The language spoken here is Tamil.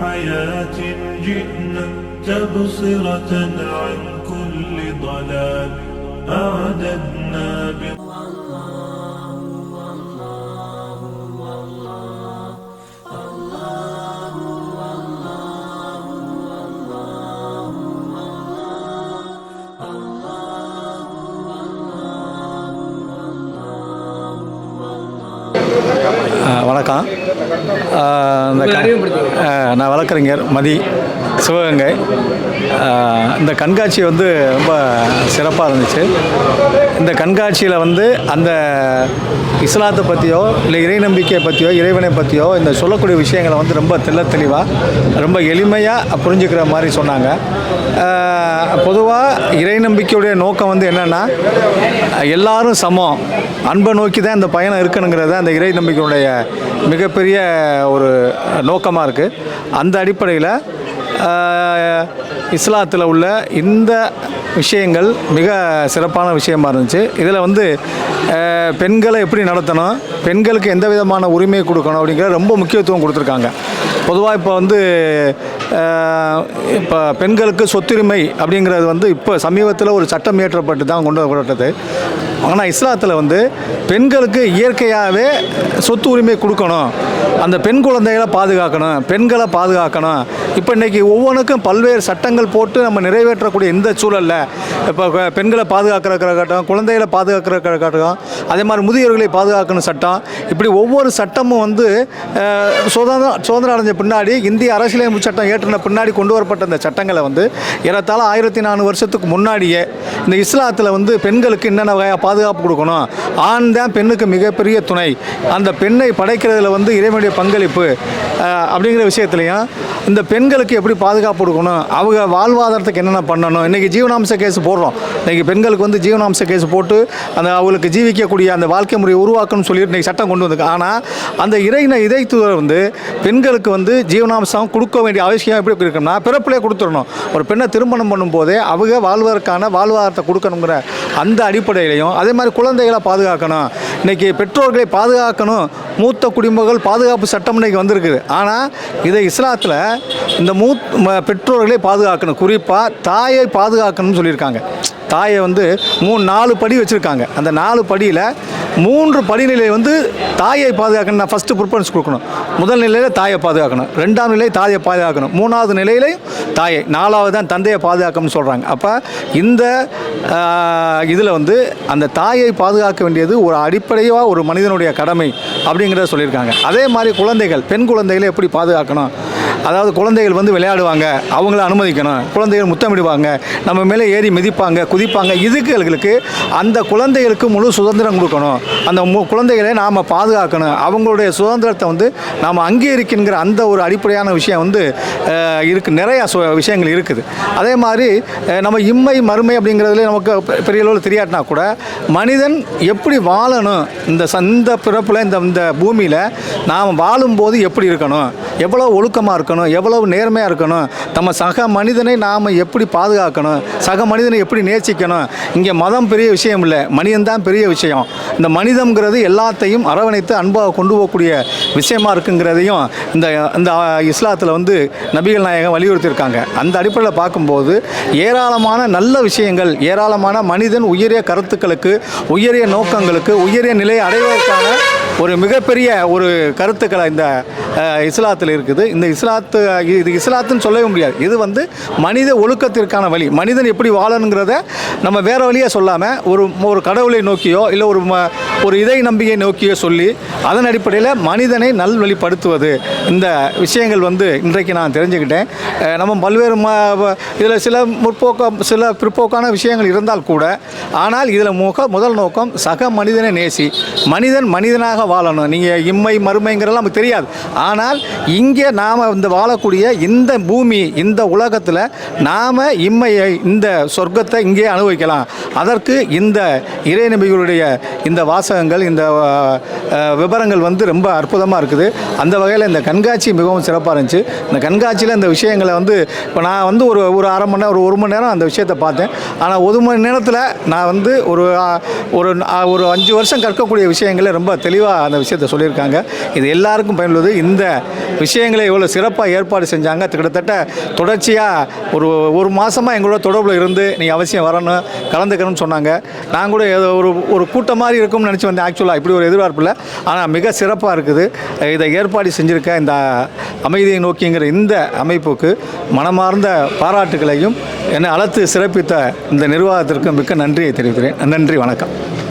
حياة جئنا تبصرة عن كل ضلال. أعددنا ஆ, வணக்கம். இந்த நான் வழக்கறிஞர் மதி சிவகங்கை. இந்த கண்காட்சி வந்து ரொம்ப சிறப்பாக இருந்துச்சு. இந்த கண்காட்சியில் வந்து அந்த இஸ்லாத்தை பற்றியோ இல்லை இறை நம்பிக்கையை பற்றியோ இறைவனை பற்றியோ இந்த சொல்லக்கூடிய விஷயங்களை வந்து ரொம்ப தெள்ள தெளிவாக ரொம்ப எளிமையாக புரிஞ்சுக்கிற மாதிரி சொன்னாங்க. பொதுவாக இறை நம்பிக்கையுடைய நோக்கம் வந்து என்னென்னா எல்லாரும் சமம். அன்பை நோக்கி தான் இந்த பயணம் இருக்கணுங்கிறது அந்த இறை நம்பிக்கையுடைய மிகப்பெரிய ஒரு நோக்கமாக இருக்குது அந்த அடிப்படையில் இஸ்லாத்தில் உள்ள இந்த விஷயங்கள் மிக சிறப்பான விஷயமா இருந்துச்சு. இதில் வந்து பெண்களை எப்படி நடத்தணும் பெண்களுக்கு எந்த விதமான உரிமை கொடுக்கணும் அப்படிங்கிற ரொம்ப முக்கியத்துவம் கொடுத்துருக்காங்க. பொதுவாக இப்போ வந்து இப்போ பெண்களுக்கு சொத்துரிமை அப்படிங்கிறது வந்து இப்போ சமீபத்தில் ஒரு சட்டம் இயற்றப்பட்டு தான் கொண்டு வரப்பட்டது. ஆனால் இஸ்லாத்தில் வந்து பெண்களுக்கு இயற்கையாகவே சொத்து உரிமை கொடுக்கணும். அந்த பெண் குழந்தைகளை பாதுகாக்கணும் பெண்களை பாதுகாக்கணும். இப்போ இன்றைக்கி ஒவ்வொன்றுக்கும் பல்வேறு சட்டங்கள் போட்டு நம்ம நிறைவேற்றக்கூடிய இந்த சூழலில் இப்போ பெண்களை பெண்களை பாதுகாக்கிறக்காகட்டும் குழந்தைகளை பாதுகாக்கிறக்காகட்டும் அதே மாதிரி முதியோர்களை பாதுகாக்கணும் சட்டம். இப்படி ஒவ்வொரு சட்டமும் வந்து சுதந்திரம் சுதந்திரம் அடைஞ்ச பின்னாடி இந்திய அரசியலமைப்பு சட்டம் ஏற்றின பின்னாடி கொண்டு வரப்பட்ட இந்த சட்டங்களை வந்து ஏறத்தாழ ஆயிரத்தி நானூறு வருஷத்துக்கு முன்னாடியே இந்த இஸ்லாத்தில் வந்து பெண்களுக்கு என்னென்ன வகையாக பாதுகாப்பு கொடுக்கணும்? ஆண் தான் பெண்ணுக்கு மிகப்பெரிய துணை. அந்த பெண்ணை படைக்கிறதுல வந்து இறைவனுடைய பங்களிப்பு. அப்படிங்கிற விஷயத்துலையும் இந்த பெண்களுக்கு எப்படி பாதுகாப்பு கொடுக்கணும்? அவங்க வாழ்வாதாரத்துக்கு என்னென்ன பண்ணணும்? இன்றைக்கி ஜீவனாம்ச கேஸ் போடுறோம். இன்றைக்கி பெண்களுக்கு வந்து ஜீவனாம்ச கேஸ் போட்டு அந்த அவங்களுக்கு ஜீவிக்கக்கூடிய அந்த வாழ்க்கை முறையை உருவாக்கணும்னு சொல்லிட்டு இன்றைக்கி சட்டம் கொண்டு வந்திருக்கு. ஆனால் அந்த இறையின இதைத்துவர் வந்து பெண்களுக்கு வந்து ஜீவனாம்சம் கொடுக்க வேண்டிய அவசியம் எப்படி இருக்குன்னா பிறப்பிலே கொடுத்துடணும். ஒரு பெண்ணை திருமணம் பண்ணும்போதே அவங்க வாழ்வதற்கான வாழ்வாதாரத்தை கொடுக்கணுங்கிற அந்த அடிப்படையிலையும் அதே மாதிரி குழந்தைகளை பாதுகாக்கணும். இன்றைக்கி பெற்றோர்களை பாதுகாக்கணும். மூத்த குடிமகள் பாதுகாப்பு சட்டம் இன்னைக்கு வந்திருக்குது. ஆனால் இதை இஸ்லாத்தில் இந்த மூத் பெற்றோர்களே பெற்றோர்களை பாதுகாக்கணும். குறிப்பாக தாயை பாதுகாக்கணும்னு சொல்லியிருக்காங்க. தாயை வந்து மூணு நாலு படி வச்சுருக்காங்க. அந்த நாலு படியில் மூன்று படிநிலை வந்து தாயை பாதுகாக்கணும் நான் ஃபஸ்ட்டு ப்ரிஃபரன்ஸ் கொடுக்கணும். முதல் நிலையில் தாயை பாதுகாக்கணும். ரெண்டாம் நிலையை தாயை பாதுகாக்கணும். மூணாவது நிலையிலையும் தாயை நாலாவது தான் தந்தையை பாதுகாக்கணும்னு சொல்கிறாங்க அப்போ இந்த இதில் வந்து அந்த தாயை பாதுகாக்க வேண்டியது ஒரு அடிப்படையாக ஒரு மனிதனுடைய கடமை அப்படிங்கிறத சொல்லியிருக்காங்க. அதே மாதிரி குழந்தைகள் பெண் குழந்தைகளை எப்படி பாதுகாக்கணும்? அதாவது குழந்தைகள் வந்து விளையாடுவாங்க அவங்கள அனுமதிக்கணும். குழந்தைகள் முத்தமிடுவாங்க நம்ம மேலே ஏறி மிதிப்பாங்க குதிப்பாங்க. இதுகளுக்கு அந்த குழந்தைகளுக்கு முழு சுதந்திரம் கொடுக்கணும். அந்த மு குழந்தைகளை நாம் பாதுகாக்கணும். அவங்களுடைய சுதந்திரத்தை வந்து நாம் அங்கீகரிக்கின்ற அந்த ஒரு அடிப்படையான விஷயம் வந்து இருக்கு நிறையா சு விஷயங்கள் இருக்குது. அதே மாதிரி நம்ம இம்மை மறுமை அப்படிங்கிறதுல நமக்கு பெரிய அளவில் தெரியாட்டினா கூட மனிதன் எப்படி வாழணும்? இந்த சந்த பிறப்பில் இந்த இந்த பூமியில் நாம் வாழும்போது எப்படி இருக்கணும்? எவ்வளோ ஒழுக்கமாக இருக்கணும்? எவ்வளவு நேர்மையாக இருக்கணும் நம்ம சக மனிதனை நாம் எப்படி பாதுகாக்கணும் சக மனிதனை எப்படி நேசிக்கணும் இங்கே மதம் பெரிய விஷயம் இல்லை மனிதன் தான் பெரிய விஷயம். இந்த மனிதங்கிறது எல்லாத்தையும் அரவணைத்து அன்பாக கொண்டு போகக்கூடிய விஷயமா இருக்குங்கிறதையும் இந்த இந்த இஸ்லாத்தில் வந்து நபிகள் நாயகம் வலியுறுத்தியிருக்காங்க. அந்த அடிப்படையில் பார்க்கும்போது ஏராளமான நல்ல விஷயங்கள் ஏராளமான மனிதன் உயரிய கருத்துக்களுக்கு உயரிய நோக்கங்களுக்கு உயரிய நிலையை அடைவதற்கான ஒரு மிகப்பெரிய ஒரு கருத்துக்களை இந்த இஸ்லாத்தில் இருக்குது. இந்த இஸ்லாத்து இது இஸ்லாத்துன்னு சொல்லவே முடியாது. இது வந்து மனித ஒழுக்கத்திற்கான வழி. மனிதன் எப்படி வாழணுங்கிறத நம்ம வேறு வழியாக சொல்லாமல் ஒரு ஒரு கடவுளை நோக்கியோ இல்லை ஒரு ம- ஒரு இதை நம்பிக்கை நோக்கியோ சொல்லி அதன் அடிப்படையில் மனிதனை நல்வழிப்படுத்துவது. இந்த விஷயங்கள் வந்து இன்றைக்கு நான் தெரிஞ்சுக்கிட்டேன். நம்ம பல்வேறு ம இதில் சில முற்போக்க சில பிற்போக்கான விஷயங்கள் இருந்தால் கூட ஆனால் இதில் முக முதல் நோக்கம் சக மனிதனை நேசி. மனிதன் மனிதனாக வாழணும். நீங்கள் இம்மை மறுமைங்கிறதெல்லாம் நமக்கு தெரியாது. ஆனால் இங்கே நாம் இந்த வாழக்கூடிய இந்த பூமி இந்த உலகத்தில் நாம் இம்மையை இந்த சொர்க்கத்தை இங்கே அனுபவிக்கலாம். அதற்கு இந்த இறைநபிகளுடைய இந்த வாசகங்கள் இந்த விவரங்கள் வந்து ரொம்ப அற்புதமாக இருக்குது. அந்த வகையில் இந்த கண்காட்சி மிகவும் சிறப்பாக இருந்துச்சு. இந்த கண்காட்சியில் இந்த விஷயங்களை வந்து இப்போ நான் வந்து ஒரு ஒரு அரை மணி நேரம் ஒரு ஒரு மணி நேரம் அந்த விஷயத்தை பார்த்தேன். ஆனால் ஒரு மணி நேரத்தில் நான் வந்து ஒரு ஒரு ஒரு அஞ்சு வருஷம் கற்கக்கூடிய விஷயங்களை ரொம்ப தெளிவாக அந்த விஷயத்தை சொல்லியிருக்காங்க. இது எல்லாருக்கும் பயனுள்ளது. இந்த விஷயங்களை இவ்வளோ சிறப்பாக ஏற்பாடு செஞ்சாங்க. கிட்டத்தட்ட தொடர்ச்சியாக ஒரு ஒரு மாதமாக எங்களோட தொடர்பில் இருந்து நீ அவசியம் வரணும் கலந்துக்கணும்னு சொன்னாங்க. நான் கூட ஏதோ ஒரு ஒரு கூட்டம் மாதிரி இருக்கும்னு நினச்சி வந்தேன். ஆக்சுவலாக இப்படி ஒரு எதிர்பார்ப்பு இல்லை. ஆனால் மிக சிறப்பாக இருக்குது. இதை ஏற்பாடு செஞ்சுருக்க இந்த அமைதியை நோக்கிங்கிற இந்த அமைப்புக்கு மனமார்ந்த பாராட்டுகளையும் என்னை அழைத்து சிறப்பித்த இந்த நிர்வாகத்திற்கு மிக்க நன்றியை தெரிவிக்கிறேன். நன்றி வணக்கம்.